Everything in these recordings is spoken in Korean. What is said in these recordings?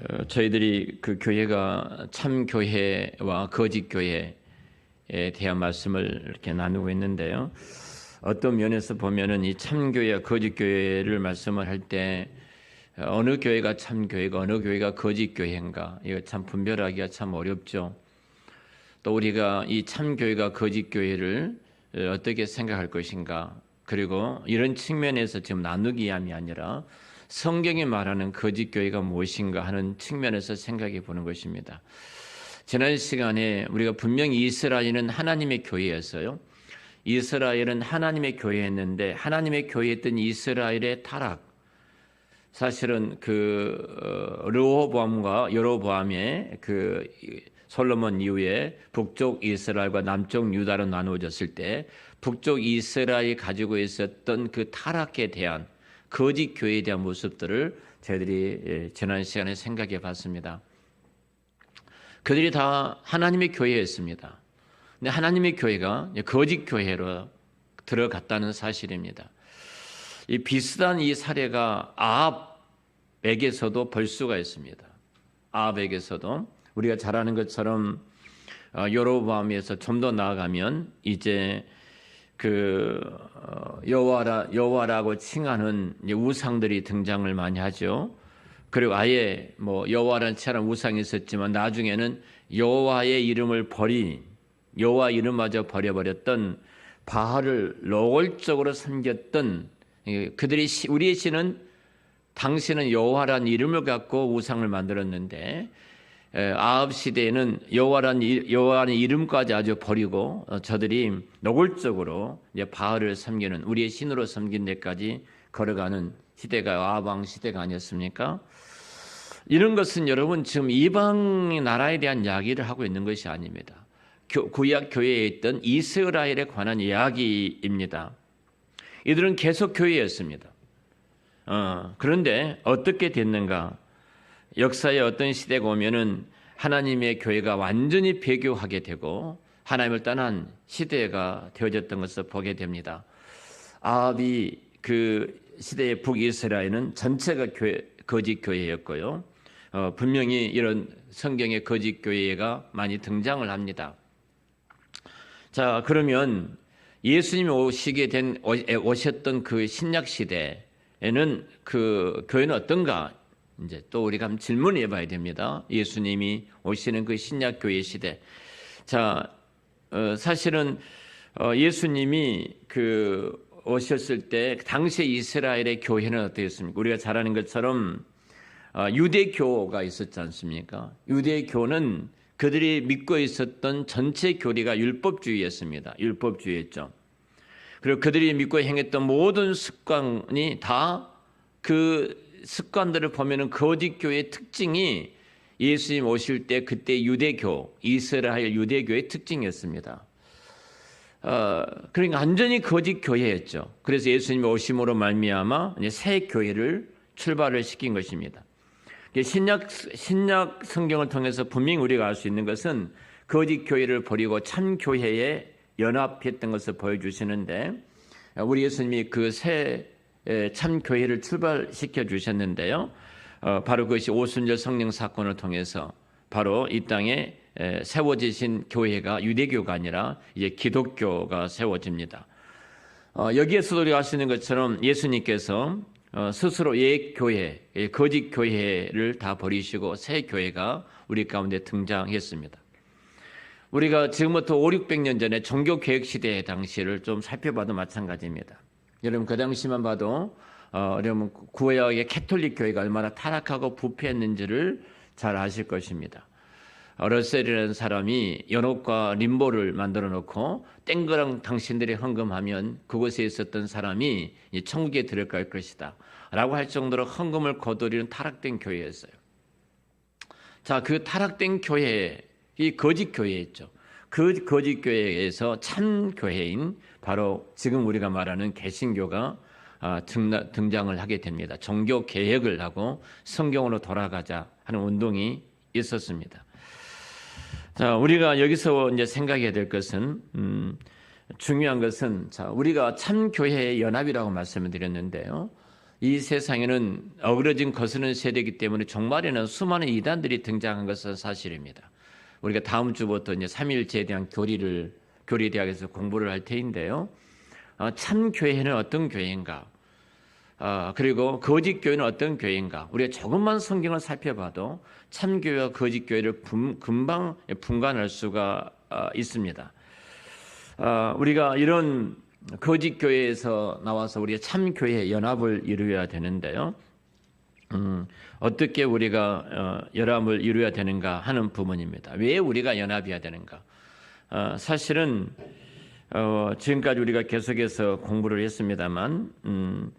어, 저희들이 그 교회가 참 교회와 거짓 교회에 대한 말씀을 이렇게 나누고 있는데요. 어떤 면에서 보면은 이 참 교회와 거짓 교회를 말씀을 할 때 어느 교회가 참 교회가 어느 교회가 거짓 교회인가 이거 참 분별하기가 참 어렵죠. 또 우리가 이 참 교회가 거짓 교회를 어떻게 생각할 것인가 그리고 이런 측면에서 지금 나누기 위함이 아니라 성경이 말하는 거짓 교회가 무엇인가 하는 측면에서 생각해 보는 것입니다. 지난 시간에 우리가 분명히 이스라엘은 하나님의 교회였어요. 이스라엘은 하나님의 교회였는데 하나님의 교회였던 이스라엘의 타락 사실은 그 어, 르호보암과 여로보암의 그 솔로몬 이후에 북쪽 이스라엘과 남쪽 유다로 나누어졌을 때 북쪽 이스라엘이 가지고 있었던 그 타락에 대한 거짓 교회에 대한 모습들을 저희들이 예, 지난 시간에 생각해 봤습니다. 그들이 다 하나님의 교회였습니다. 근데 하나님의 교회가 거짓 교회로 들어갔다는 사실입니다. 이 비슷한 이 사례가 아합에게서도 볼 수가 있습니다. 아합에게서도 우리가 잘 아는 것처럼 어, 여로보암에서 좀 더 나아가면 이제 그 어, 여호와라 여호와라고 칭하는 우상들이 등장을 많이 하죠. 그리고 아예 뭐 여호와라는 칭하는 우상이 있었지만 나중에는 여호와의 이름을 버린 여호와 이름마저 버려버렸던 바알을 노골적으로 섬겼던 그들이 우리의 신은 당신은 여호와라는 이름을 갖고 우상을 만들었는데 아합 시대에는 여호와라는 여호와는 이름까지 아주 버리고 어, 저들이 노골적으로 이제 바알을 섬기는 우리의 신으로 섬긴 데까지 걸어가는 시대가 왕 시대가 아니었습니까? 이런 것은 여러분 지금 이방 나라에 대한 이야기를 하고 있는 것이 아닙니다. 구약 교회에 있던 이스라엘에 관한 이야기입니다. 이들은 계속 교회였습니다. 어, 그런데 어떻게 됐는가? 역사의 어떤 시대가 오면은 하나님의 교회가 완전히 배교하게 되고 하나님을 떠난 시대가 되어졌던 것을 보게 됩니다. 아합이 그 시대의 북이스라엘은 전체가 교회, 거짓 교회였고요. 어, 분명히 이런 성경의 거짓 교회가 많이 등장을 합니다. 자, 그러면 예수님이 오시게 된 오셨던 그 신약 시대에는 그 교회는 어떤가? 이제 또 우리가 한번 질문해 봐야 됩니다. 예수님이 오시는 그 신약 교회 시대. 자, 어, 사실은 어, 예수님이 그 오셨을 때 당시 이스라엘의 교회는 어떻습니까? 우리가 잘 아는 것처럼 어, 유대교가 있었지 않습니까? 유대교는 그들이 믿고 있었던 전체 교리가 율법주의였습니다. 율법주의였죠. 그리고 그들이 믿고 행했던 모든 습관이 다 그 습관들을 보면은 거짓 교회의 특징이 예수님 오실 때 그때 유대교 이스라엘 유대교의 특징이었습니다. 어, 그러니까 완전히 거짓 교회였죠. 그래서 예수님이 오심으로 말미암아 새 교회를 출발을 시킨 것입니다. 신약 신약 성경을 통해서 분명히 우리가 알 수 있는 것은 거짓 교회를 버리고 참 교회에 연합했던 것을 보여주시는데 우리 예수님이 그 새 참 교회를 출발시켜 주셨는데요. 어, 바로 그것이 오순절 성령 사건을 통해서 바로 이 땅에 세워지신 교회가 유대교가 아니라 이제 기독교가 세워집니다. 어, 여기에서도 우리가 아시는 것처럼 예수님께서 어, 스스로 옛 교회, 거짓 교회를 다 버리시고 새 교회가 우리 가운데 등장했습니다. 우리가 지금부터 5, 600년 전에 종교 개혁 시대 당시를 좀 살펴봐도 마찬가지입니다. 여러분 그 당시만 봐도 어, 여러분 구약의 캐톨릭 교회가 얼마나 타락하고 부패했는지를 잘 아실 것입니다. 러셀이라는 사람이 연옥과 림보를 만들어 놓고 땡그랑 당신들이 헌금하면 그곳에 있었던 사람이 천국에 들어갈 것이다. 라고 할 정도로 헌금을 거두리는 타락된 교회였어요. 자, 그 타락된 교회, 이 거짓 교회였죠. 그 거짓 교회에서 참 교회인 바로 지금 우리가 말하는 개신교가 아, 등장을 하게 됩니다. 종교 개혁을 하고 성경으로 돌아가자 하는 운동이 있었습니다. 자, 우리가 여기서 이제 생각해야 될 것은 음, 중요한 것은 자, 우리가 참 교회의 연합이라고 말씀을 드렸는데요. 이 세상에는 어그러진 거스는 세대이기 때문에 종말에는 수많은 이단들이 등장한 것은 사실입니다. 우리가 다음 주부터 이제 삼일제에 대한 교리를 교리 대학에서 공부를 할 테인데요. 어, 참 교회는 어떤 교회인가? 어, 그리고 거짓 교회는 어떤 교회인가? 우리가 조금만 성경을 살펴봐도 참 교회와 거짓 교회를 분, 금방 분간할 수가 어, 있습니다. 어, 우리가 이런 거짓 교회에서 나와서 우리가 참 교회 연합을 이루어야 되는데요. 음, 어떻게 우리가 어, 연합을 이루어야 되는가 하는 부분입니다. 왜 우리가 연합해야 되는가? 어, 사실은 어, 지금까지 우리가 계속해서 공부를 했습니다만 음,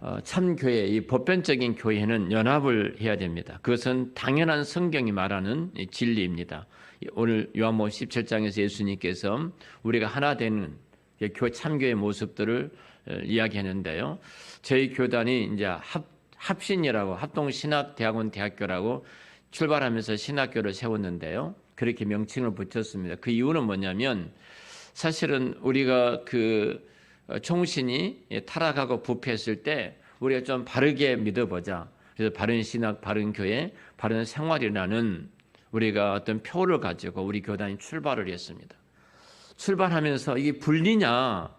어, 참 교회, 이 보편적인 교회는 연합을 해야 됩니다. 그것은 당연한 성경이 말하는 진리입니다. 오늘 요한복음 17장에서 예수님께서 우리가 하나 되는 교 참교의 모습들을 어, 이야기했는데요. 저희 교단이 이제 합 합신이라고 합동신학대학원 대학교라고 출발하면서 신학교를 세웠는데요. 그렇게 명칭을 붙였습니다. 그 이유는 뭐냐면 사실은 우리가 그 총신이 타락하고 부패했을 때 우리가 좀 바르게 믿어보자. 그래서 바른 신학, 바른 교회, 바른 생활이라는 우리가 어떤 표를 가지고 우리 교단이 출발을 했습니다. 출발하면서 이게 분리냐,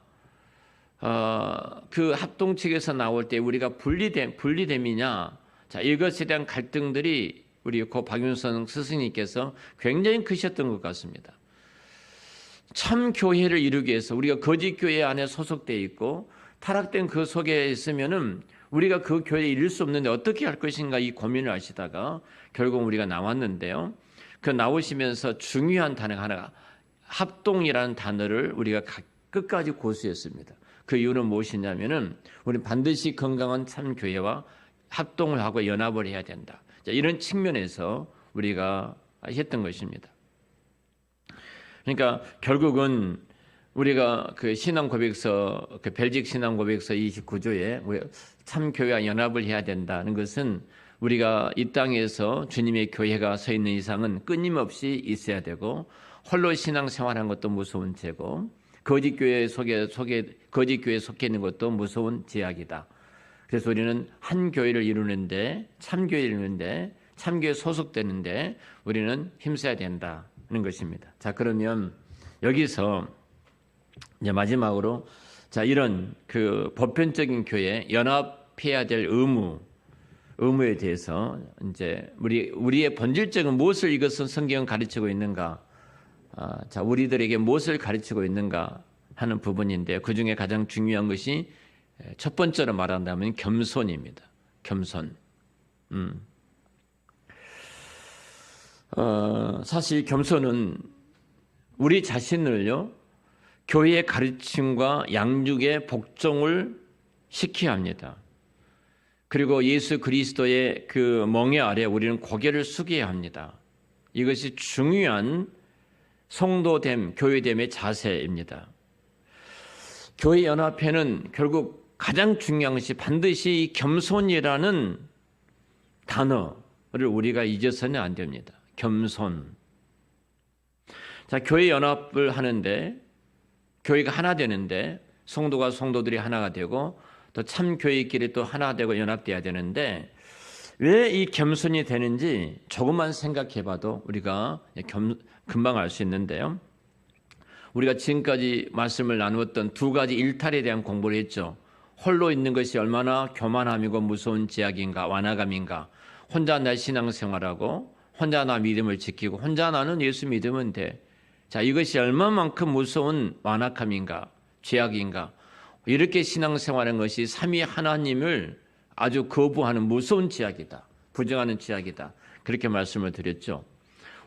어, 그 합동 측에서 나올 때 우리가 분리됨, 분리됨이냐, 자, 이것에 대한 갈등들이 우리 고 박윤선 스승님께서 굉장히 크셨던 것 같습니다. 참 교회를 이루기 위해서 우리가 거짓 교회 안에 소속돼 있고 타락된 그 속에 있으면은 우리가 그 교회에 이룰 수 없는데 어떻게 할 것인가 이 고민을 하시다가 결국 우리가 나왔는데요. 그 나오시면서 중요한 단어 하나가 합동이라는 단어를 우리가 끝까지 고수했습니다. 그 이유는 무엇이냐면은 우리 반드시 건강한 참 교회와 합동을 하고 연합을 해야 된다. 이런 측면에서 우리가 했던 것입니다. 그러니까 결국은 우리가 그 신앙 고백서, 그 벨직 신앙 고백서 29조에 참 교회와 연합을 해야 된다는 것은 우리가 이 땅에서 주님의 교회가 서 있는 이상은 끊임없이 있어야 되고 홀로 신앙 생활한 것도 무서운 죄고 거짓 교회 속에 속에 거짓 교회에 속해 있는 것도 무서운 제약이다. 그래서 우리는 한 교회를 이루는데 참 교회를 이루는데 참 교회 소속되는데 우리는 힘써야 된다는 것입니다. 자 그러면 여기서 이제 마지막으로 자 이런 그 보편적인 교회 연합해야 될 의무 의무에 대해서 이제 우리 우리의 본질적인 무엇을 이것은 성경은 가르치고 있는가 아, 자, 우리들에게 무엇을 가르치고 있는가 하는 부분인데 그 중에 가장 중요한 것이 첫 번째로 말한다면 겸손입니다. 겸손. 음. 어, 사실 겸손은 우리 자신을요, 교회의 가르침과 양육의 복종을 시켜야 합니다. 그리고 예수 그리스도의 그 멍에 아래 우리는 고개를 숙여야 합니다. 이것이 중요한 성도됨, 교회됨의 자세입니다. 교회 연합회는 결국 가장 중요한 것이 반드시 겸손이라는 단어를 우리가 잊어서는 안 됩니다. 겸손. 자, 교회 연합을 하는데 교회가 하나 되는데 성도가 성도들이 하나가 되고 또 참 교회끼리 또 하나 되고 연합돼야 되는데 왜 이 겸손이 되는지 조금만 생각해 봐도 우리가 겸, 금방 알 수 있는데요. 우리가 지금까지 말씀을 나누었던 두 가지 일탈에 대한 공부를 했죠. 홀로 있는 것이 얼마나 교만함이고 무서운 제약인가, 완화감인가. 혼자 나 신앙생활하고 혼자 나 믿음을 지키고 혼자 나는 예수 믿으면 돼. 자, 이것이 얼마만큼 무서운 완악함인가, 죄악인가. 이렇게 신앙생활하는 것이 삼위 하나님을 아주 거부하는 무서운 제약이다. 부정하는 제약이다. 그렇게 말씀을 드렸죠.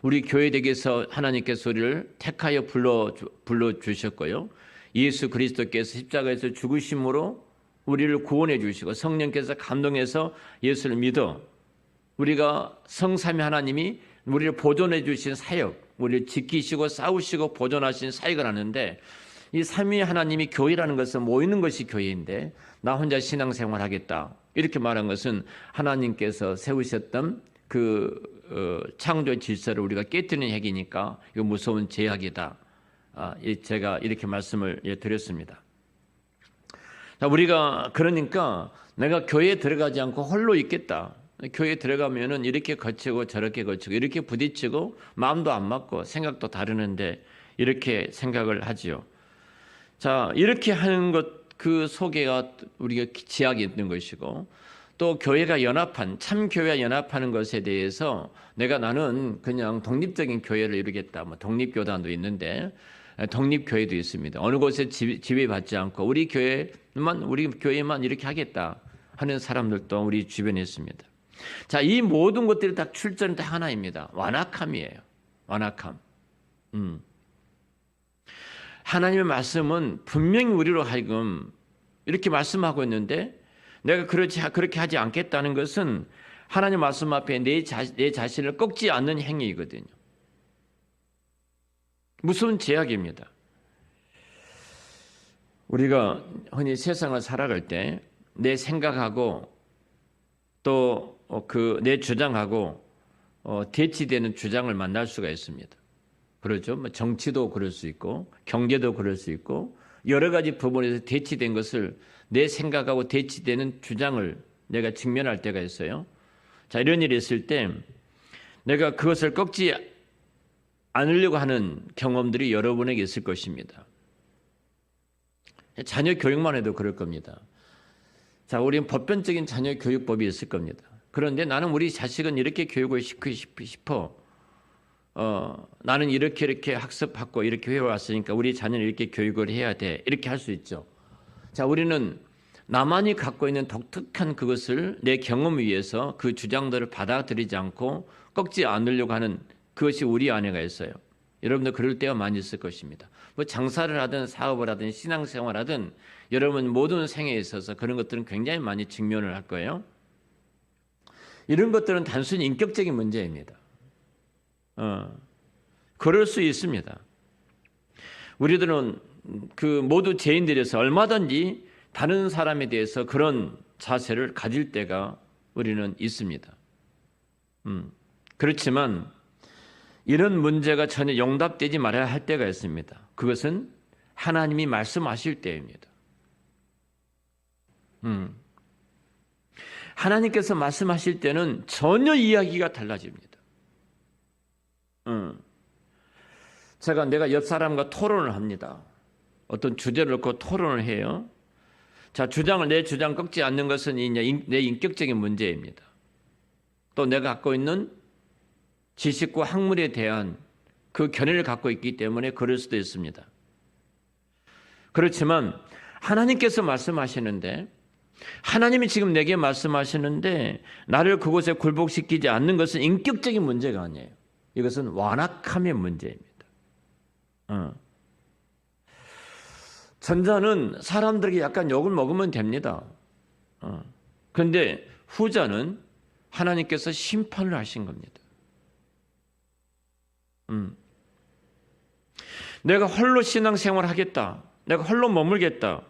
우리 교회 댁에서 하나님께서 우리를 택하여 불러 불러 주셨고요. 예수 그리스도께서 십자가에서 죽으심으로 우리를 구원해 주시고 성령께서 감동해서 예수를 믿어 우리가 성삼위 하나님이 우리를 보존해 주신 사역, 우리를 지키시고 싸우시고 보존하신 사역을 하는데 이 삼위 하나님이 교회라는 것은 모이는 것이 교회인데 나 혼자 신앙생활 하겠다 이렇게 말한 것은 하나님께서 세우셨던 그 어, 창조 질서를 우리가 깨뜨리는 핵이니까 이거 무서운 제약이다. 아, 제가 이렇게 말씀을 예, 드렸습니다. 자, 우리가 그러니까 내가 교회에 들어가지 않고 홀로 있겠다. 교회에 들어가면은 이렇게 거치고 저렇게 거치고 이렇게 부딪히고 마음도 안 맞고 생각도 다르는데 이렇게 생각을 하지요. 자, 이렇게 하는 것그 속에가 우리가 지약이 있는 것이고 또 교회가 연합한 참 교회가 연합하는 것에 대해서 내가 나는 그냥 독립적인 교회를 이루겠다. 뭐 독립 교단도 있는데 독립 교회도 있습니다. 어느 곳에 지배받지 않고 우리 교회 만 우리 교회만 이렇게 하겠다 하는 사람들도 우리 주변에 있습니다. 자, 이 모든 것들이 다 출전은 다 하나입니다. 완악함이에요. 완악함. 음. 하나님의 말씀은 분명히 우리로 하여금 이렇게 말씀하고 있는데 내가 그렇지 그렇게 하지 않겠다는 것은 하나님 말씀 앞에 내, 자, 내 자신을 꺾지 않는 행위이거든요. 무서운 제약입니다. 우리가 흔히 세상을 살아갈 때 내 생각하고 또 그 내 주장하고 어, 대치되는 주장을 만날 수가 있습니다. 그렇죠. 뭐 정치도 그럴 수 있고 경제도 그럴 수 있고 여러 가지 부분에서 대치된 것을 내 생각하고 대치되는 주장을 내가 직면할 때가 있어요. 자 이런 일이 있을 때 내가 그것을 꺾지 않으려고 하는 경험들이 여러분에게 있을 것입니다. 자녀 교육만 해도 그럴 겁니다. 자, 우리는 법변적인 자녀 교육법이 있을 겁니다. 그런데 나는 우리 자식은 이렇게 교육을 시키고 싶어. 어, 나는 이렇게 이렇게 학습하고 이렇게 해왔으니까 우리 자녀는 이렇게 교육을 해야 돼. 이렇게 할 수 있죠. 자, 우리는 나만이 갖고 있는 독특한 그것을 내 경험 위에서 그 주장들을 받아들이지 않고 꺾지 않으려고 하는 그것이 우리 안에가 있어요. 여러분들 그럴 때가 많이 있을 것입니다. 뭐 장사를 하든 사업을 하든 신앙생활 하든 여러분 모든 생에 있어서 그런 것들은 굉장히 많이 직면을 할 거예요. 이런 것들은 단순히 인격적인 문제입니다. 어, 그럴 수 있습니다. 우리들은 그 모두 죄인들에서 얼마든지 다른 사람에 대해서 그런 자세를 가질 때가 우리는 있습니다. 음, 그렇지만 이런 문제가 전혀 용답되지 말아야 할 때가 있습니다. 그것은 하나님이 말씀하실 때입니다. 음. 하나님께서 말씀하실 때는 전혀 이야기가 달라집니다. 음. 제가 내가 옆 사람과 토론을 합니다. 어떤 주제를 놓고 토론을 해요. 자, 주장을 내 주장 꺾지 않는 것은 내 인격적인 문제입니다. 또 내가 갖고 있는 지식과 학문에 대한 그 견해를 갖고 있기 때문에 그럴 수도 있습니다. 그렇지만 하나님께서 말씀하시는데 하나님이 지금 내게 말씀하시는데 나를 그곳에 굴복시키지 않는 것은 인격적인 문제가 아니에요. 이것은 완악함의 문제입니다. 어. 전자는 사람들에게 약간 욕을 먹으면 됩니다. 어. 그런데 후자는 하나님께서 심판을 하신 겁니다. 음. 내가 홀로 신앙생활 하겠다. 내가 홀로 머물겠다.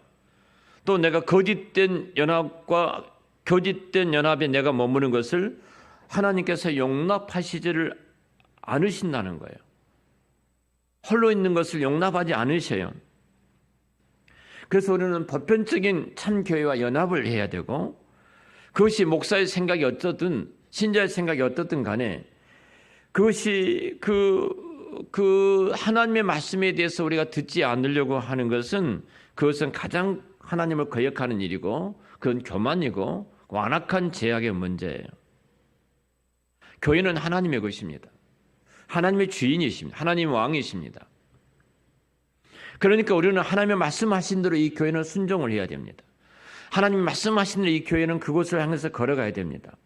또 내가 거짓된 연합과 거짓된 연합에 내가 머무는 것을 하나님께서 용납하시지를 않으신다는 거예요. 홀로 있는 것을 용납하지 않으셔요. 그래서 우리는 보편적인 참교회와 연합을 해야 되고 그것이 목사의 생각이 어떻든 신자의 생각이 어떻든 간에 그것이 그, 그 하나님의 말씀에 대해서 우리가 듣지 않으려고 하는 것은 그것은 가장 하나님을 거역하는 일이고 그건 교만이고 완악한 제약의 문제예요. 교회는 하나님의 것입니다. 하나님의 주인이십니다. 하나님 왕이십니다. 그러니까 우리는 하나님의 말씀하신 대로 이 교회는 순종을 해야 됩니다. 하나님 말씀하신 대로 이 교회는 그곳을 향해서 걸어가야 됩니다.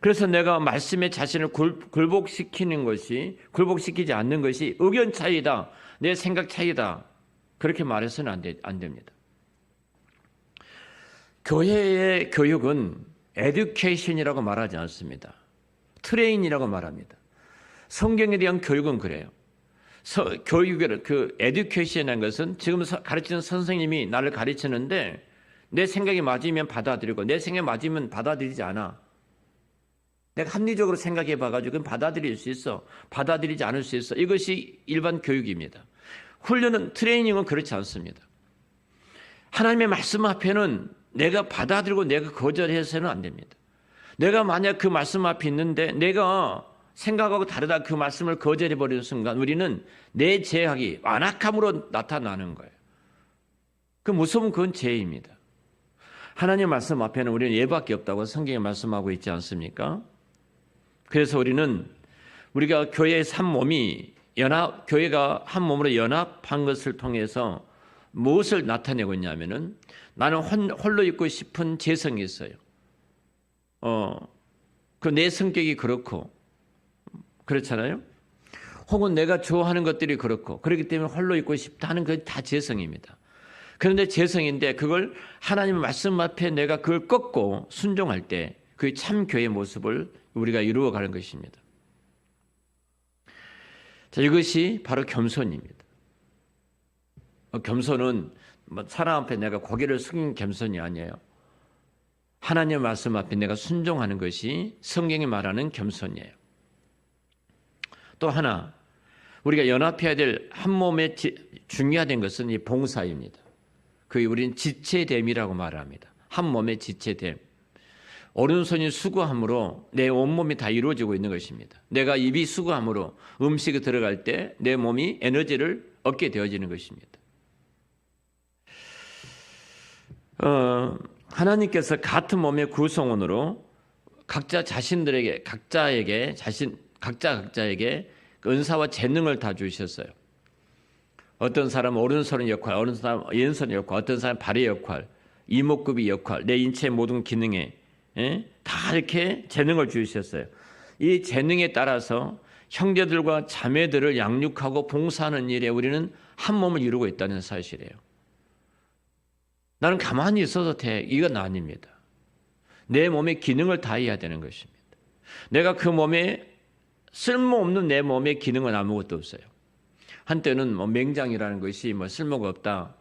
그래서 내가 말씀에 자신을 굴복시키는 것이 굴복시키지 않는 것이 의견 차이다. 내 생각 차이다. 그렇게 말해서는 안, 되, 안 됩니다. 교회의 교육은 에듀케이션이라고 말하지 않습니다. 트레인이라고 말합니다. 성경에 대한 교육은 그래요. 서, 교육을 그 에듀케이션이라는 것은 지금 가르치는 선생님이 나를 가르치는데 내 생각이 맞으면 받아들이고 내 생각이 맞으면 받아들이지 않아. 내가 합리적으로 생각해 봐가지고 받아들일 수 있어. 받아들이지 않을 수 있어. 이것이 일반 교육입니다. 훈련은, 트레이닝은 그렇지 않습니다. 하나님의 말씀 앞에는 내가 받아들이고 내가 거절해서는 안 됩니다. 내가 만약 그 말씀 앞에 있는데 내가 생각하고 다르다 그 말씀을 거절해 버리는 순간 우리는 내 죄악이 완악함으로 나타나는 거예요. 그 무서운 그건 죄입니다. 하나님 말씀 앞에는 우리는 예밖에 없다고 성경에 말씀하고 있지 않습니까? 그래서 우리는 우리가 교회의 한 몸이 연합 교회가 한 몸으로 연합한 것을 통해서 무엇을 나타내고 있냐면은 나는 홀로 있고 싶은 재성이 있어요. 어, 그 내 성격이 그렇고 그렇잖아요. 혹은 내가 좋아하는 것들이 그렇고 그렇기 때문에 홀로 있고 싶다 하는 그 다 재성입니다. 그런데 재성인데 그걸 하나님의 말씀 앞에 내가 그걸 꺾고 순종할 때그참 교회의 모습을 우리가 이루어가는 것입니다. 자, 이것이 바로 겸손입니다. 어, 겸손은 뭐 사람 앞에 내가 고개를 숙인 겸손이 아니에요. 하나님의 말씀 앞에 내가 순종하는 것이 성경이 말하는 겸손이에요. 또 하나 우리가 연합해야 될 한 몸의 중요한 것은 이 봉사입니다. 그 우리는 지체됨이라고 말합니다. 한 몸의 지체됨. 오른손이 수고함으로 내 온몸이 다 이루어지고 있는 것입니다. 내가 입이 수고함으로 음식이 들어갈 때 내 몸이 에너지를 얻게 되어지는 것입니다. 어, 하나님께서 같은 몸의 구성원으로 각자 자신들에게 각자에게 자신 각자 각자에게 은사와 재능을 다 주셨어요. 어떤 사람은 오른손의 역할, 어떤 사람 왼손의 역할, 어떤 사람 발의 역할, 이목구비 역할, 내 인체 모든 기능에 예? 다 이렇게 재능을 주셨어요. 이 재능에 따라서 형제들과 자매들을 양육하고 봉사하는 일에 우리는 한 몸을 이루고 있다는 사실이에요. 나는 가만히 있어도 돼. 이건 아닙니다. 내 몸의 기능을 다해야 되는 것입니다. 내가 그 몸에 쓸모없는 내 몸의 기능은 아무것도 없어요. 한때는 뭐 맹장이라는 것이 뭐 쓸모가 없다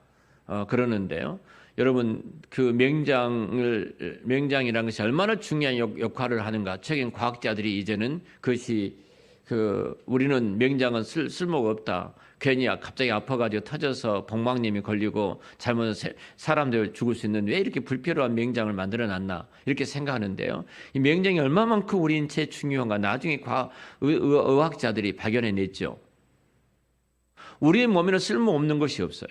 어, 그러는데요. 여러분 그 맹장을 맹장이라는 것이 얼마나 중요한 역, 할을 하는가 최근 과학자들이 이제는 그것이 그 우리는 맹장은 쓸, 쓸모가 없다. 괜히 갑자기 아파가지고 터져서 복막님이 걸리고 잘못 사람들 죽을 수 있는 왜 이렇게 불필요한 맹장을 만들어놨나 이렇게 생각하는데요. 이 맹장이 얼마만큼 우리 인체에 중요한가 나중에 과학 의학자들이 발견해냈죠. 우리의 몸에는 쓸모없는 것이 없어요.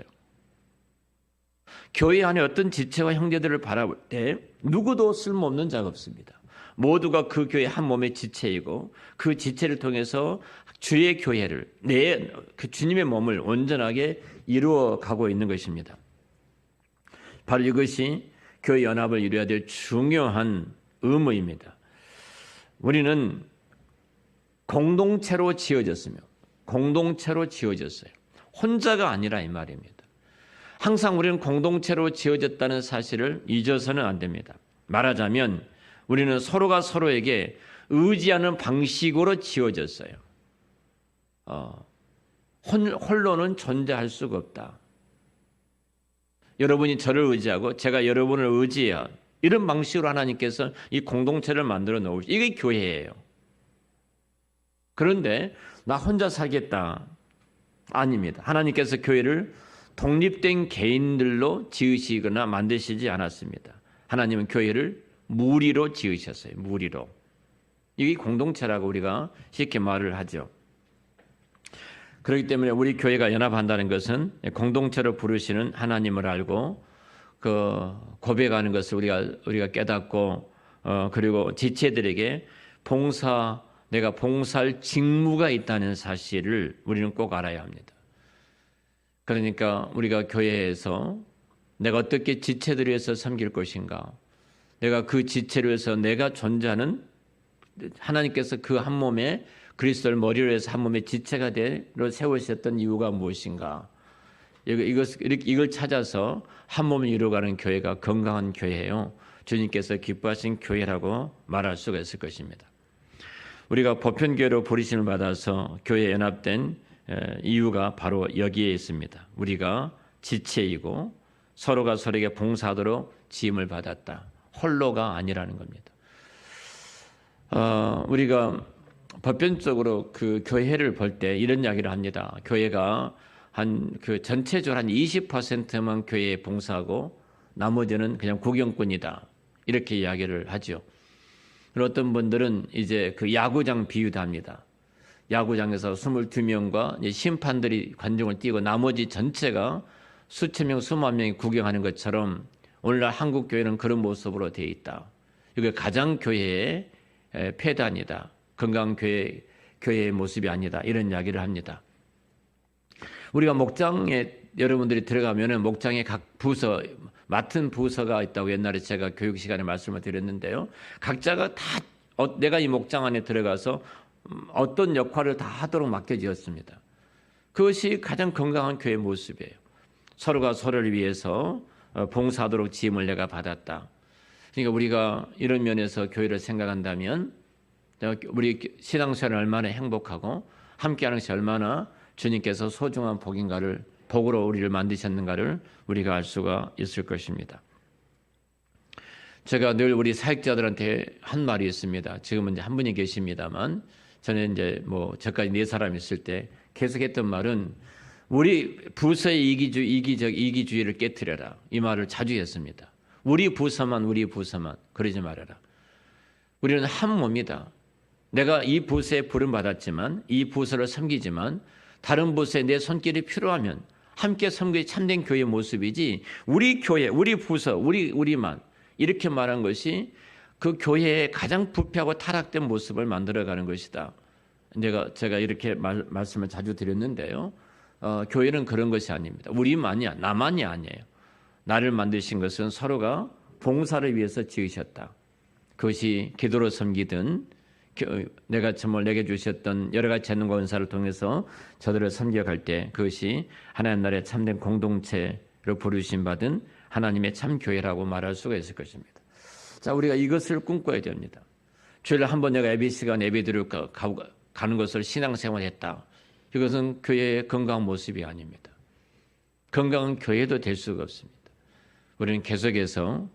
교회 안에 어떤 지체와 형제들을 바라볼 때 누구도 쓸모없는 자가 없습니다. 모두가 그 교회 한 몸의 지체이고 그 지체를 통해서 주의 교회를 내 그 주님의 몸을 온전하게 이루어 가고 있는 것입니다. 바로 이것이 교회 연합을 이루어야 될 중요한 의무입니다. 우리는 공동체로 지어졌으며 공동체로 지어졌어요. 혼자가 아니라 이 말입니다. 항상 우리는 공동체로 지어졌다는 사실을 잊어서는 안 됩니다. 말하자면 우리는 서로가 서로에게 의지하는 방식으로 지어졌어요. 어, 홀로는 존재할 수가 없다. 여러분이 저를 의지하고 제가 여러분을 의지해야 이런 방식으로 하나님께서 이 공동체를 만들어 놓으시 이게 교회예요. 그런데 나 혼자 살겠다. 아닙니다. 하나님께서 교회를 독립된 개인들로 지으시거나 만드시지 않았습니다. 하나님은 교회를 무리로 지으셨어요. 무리로. 이게 공동체라고 우리가 쉽게 말을 하죠. 그렇기 때문에 우리 교회가 연합한다는 것은 공동체로 부르시는 하나님을 알고 그 고백하는 것을 우리가 우리가 깨닫고 어 그리고 지체들에게 봉사 내가 봉사할 직무가 있다는 사실을 우리는 꼭 알아야 합니다. 그러니까 우리가 교회에서 내가 어떻게 지체들 위해서 섬길 것인가, 내가 그 지체를 위해서 내가 존재하는 하나님께서 그 한 몸에 그리스도를 머리로 해서 한 몸의 지체가 되로 세우셨던 이유가 무엇인가? 이것, 이걸 찾아서 한 몸을 이루어가는 교회가 건강한 교회예요. 주님께서 기뻐하신 교회라고 말할 수가 있을 것입니다. 우리가 보편교회로 부르심을 받아서 교회에 연합된 이유가 바로 여기에 있습니다. 우리가 지체이고 서로가 서로에게 봉사하도록 지임을 받았다. 홀로가 아니라는 겁니다. 어, 우리가 보편적으로 그 교회를 볼 때 이런 이야기를 합니다. 교회가 한 그 전체적으로 한 20%만 교회에 봉사하고 나머지는 그냥 구경꾼이다. 이렇게 이야기를 하죠. 어떤 분들은 이제 그 야구장 비유도 합니다. 야구장에서 22명과 심판들이 관중을 띄고 나머지 전체가 수천 명, 수만 명이 구경하는 것처럼 오늘날 한국 교회는 그런 모습으로 되어 있다. 이게 가장 교회의 폐단이다. 건강 교회 교회의 모습이 아니다. 이런 이야기를 합니다. 우리가 목장에 여러분들이 들어가면은 목장에 각 부서 맡은 부서가 있다고 옛날에 제가 교육 시간에 말씀을 드렸는데요. 각자가 다 어, 내가 이 목장 안에 들어가서 음, 어떤 역할을 다 하도록 맡겨지었습니다. 그것이 가장 건강한 교회 모습이에요. 서로가 서로를 위해서 어, 봉사하도록 지임을 내가 받았다. 그러니까 우리가 이런 면에서 교회를 생각한다면 우리 신앙생활 얼마나 행복하고 함께하는 것이 얼마나 주님께서 소중한 복인가를 복으로 우리를 만드셨는가를 우리가 알 수가 있을 것입니다. 제가 늘 우리 사역자들한테 한 말이 있습니다. 지금은 이제 한 분이 계십니다만 저는 이제 뭐 저까지 네 사람 있을 때 계속했던 말은 우리 부서의 이기주 이기적 이기주의를 깨뜨려라 이 말을 자주 했습니다. 우리 부서만 우리 부서만 그러지 말아라. 우리는 한 몸이다. 내가 이 부서에 부름 받았지만 이 부서를 섬기지만 다른 부서에 내 손길이 필요하면 함께 섬기 참된 교회 모습이지 우리 교회, 우리 부서, 우리 우리만 이렇게 말한 것이 그 교회의 가장 부패하고 타락된 모습을 만들어가는 것이다. 내가 제가 이렇게 말, 말씀을 자주 드렸는데요. 어, 교회는 그런 것이 아닙니다. 우리만이야, 나만이 아니에요. 나를 만드신 것은 서로가 봉사를 위해서 지으셨다. 그것이 기도로 섬기든 내가 정말 내게 주셨던 여러 가지 재능과 은사를 통해서 저들을 섬겨갈 때 그것이 하나님 나라의 참된 공동체로 부르심 받은 하나님의 참 교회라고 말할 수가 있을 것입니다. 자, 우리가 이것을 꿈꿔야 됩니다. 주일 한번 내가 예배 시간 예배 드릴 가는 것을 신앙생활 했다. 이것은 교회의 건강한 모습이 아닙니다. 건강한 교회도 될 수가 없습니다. 우리는 계속해서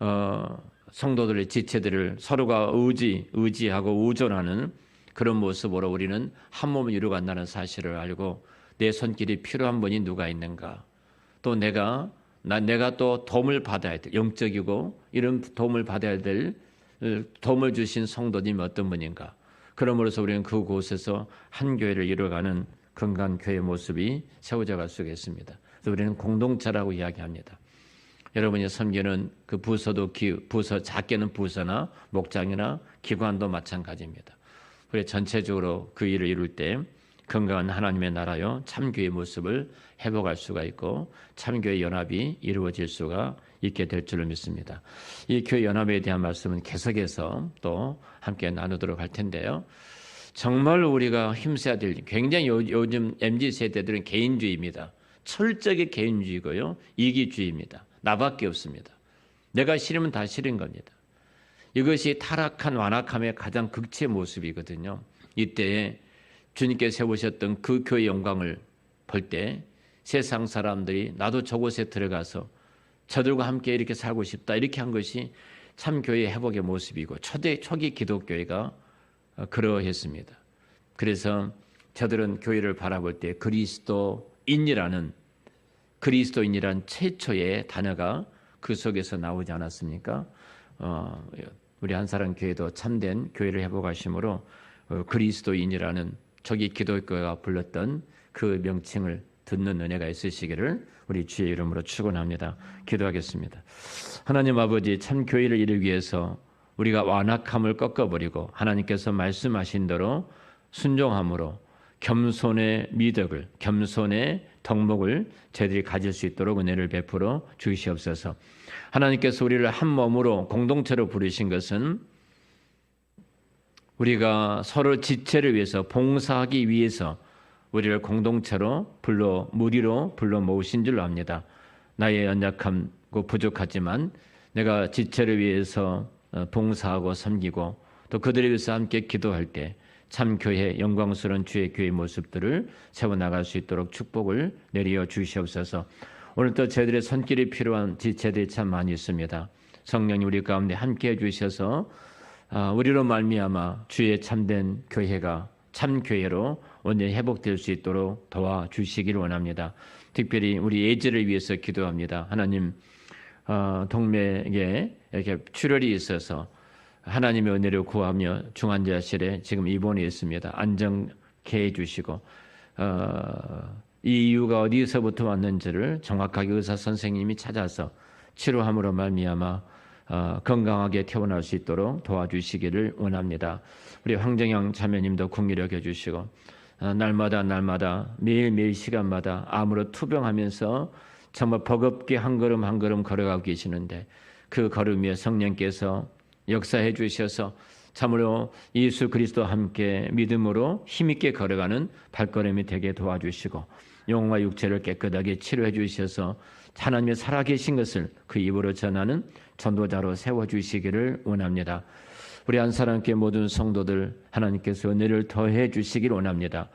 어, 성도들의 지체들을 서로가 의지, 의지하고 의존하는 그런 모습으로 우리는 한 몸을 이루어간다는 사실을 알고 내 손길이 필요한 분이 누가 있는가? 또 내가 나 내가 또 도움을 받아야 될 영적이고 이런 도움을 받아야 될 어, 도움을 주신 성도님 어떤 분인가? 그러므로서 우리는 그곳에서 한 교회를 이루어가는 건강 교회 모습이 세워져 갈 수가 있습니다. 그래서 우리는 공동체라고 이야기합니다. 여러분이 섬기는 그 부서도 기, 부서 작게는 부서나 목장이나 기관도 마찬가지입니다. 우리 전체적으로 그 일을 이룰 때 건강한 하나님의 나라요 참교의 모습을 회복할 수가 있고 참교의 연합이 이루어질 수가 있게 될 줄을 믿습니다. 이 교회 연합에 대한 말씀은 계속해서 또 함께 나누도록 할 텐데요. 정말 우리가 힘써야 될 굉장히 요, 요즘 mz 세대들은 개인주의입니다. 철저하게 개인주의고요, 이기주의입니다. 나밖에 없습니다. 내가 싫으면 다 싫은 겁니다. 이것이 타락한 완악함의 가장 극치의 모습이거든요. 이때 주님께 세우셨던 그 교회 영광을 볼 때 세상 사람들이 나도 저곳에 들어가서 저들과 함께 이렇게 살고 싶다 이렇게 한 것이 참 교회 회복의 모습이고 초대 초기 기독교회가 그러했습니다. 그래서 저들은 교회를 바라볼 때 그리스도인이라는 그리스도인이란 최초의 단어가 그 속에서 나오지 않았습니까? 어, 우리 한사람 교회도 참된 교회를 회복하심으로 어, 그리스도인이라는 저기 기독교가 불렀던 그 명칭을 듣는 은혜가 있으시기를 우리 주의 이름으로 축원합니다. 기도하겠습니다. 하나님 아버지 참 교회를 이루기 위해서 우리가 완악함을 꺾어버리고 하나님께서 말씀하신 대로 순종함으로 겸손의 미덕을 겸손의 덕목을 저희들이 가질 수 있도록 은혜를 베풀어 주시옵소서. 하나님께서 우리를 한 몸으로 공동체로 부르신 것은 우리가 서로 지체를 위해서 봉사하기 위해서 우리를 공동체로 불러 무리로 불러 모으신 줄로 압니다. 나의 연약함고 부족하지만 내가 지체를 위해서 어, 봉사하고 섬기고 또 그들에 위해서 함께 기도할 때 참 교회 영광스러운 주의 교회 모습들을 세워 나갈 수 있도록 축복을 내려 주시옵소서. 오늘도 저희들의 손길이 필요한 지체들이 참 많이 있습니다. 성령님 우리 가운데 함께 해 주셔서 아, 우리로 말미암아 주의 참된 교회가 참 교회로 온전히 회복될 수 있도록 도와주시기를 원합니다. 특별히 우리 예지를 위해서 기도합니다. 하나님 어, 동맥에 이렇게 출혈이 있어서 하나님의 은혜를 구하며 중환자실에 지금 입원해 있습니다. 안정케 해주시고 어, 이 이유가 어디서부터 왔는지를 정확하게 의사 선생님이 찾아서 치료함으로 말미암아 어, 건강하게 퇴원할 수 있도록 도와주시기를 원합니다. 우리 황정영 자매님도 궁리력 해주시고 어, 날마다 날마다 매일 매일 시간마다 암으로 투병하면서 정말 버겁게 한 걸음 한 걸음 걸어가고 계시는데 그 걸음 위에 성령께서 역사해 주셔서 참으로 예수 그리스도와 함께 믿음으로 힘있게 걸어가는 발걸음이 되게 도와주시고 영과 육체를 깨끗하게 치료해 주셔서 하나님의 살아계신 것을 그 입으로 전하는 전도자로 세워주시기를 원합니다. 우리 한 사람께 모든 성도들 하나님께서 은혜를 더해 주시기를 원합니다.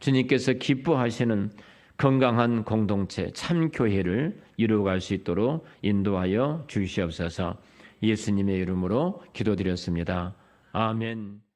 주님께서 기뻐하시는 건강한 공동체 참 교회를 이루어갈 수 있도록 인도하여 주시옵소서. 예수님의 이름으로 기도드렸습니다. 아멘.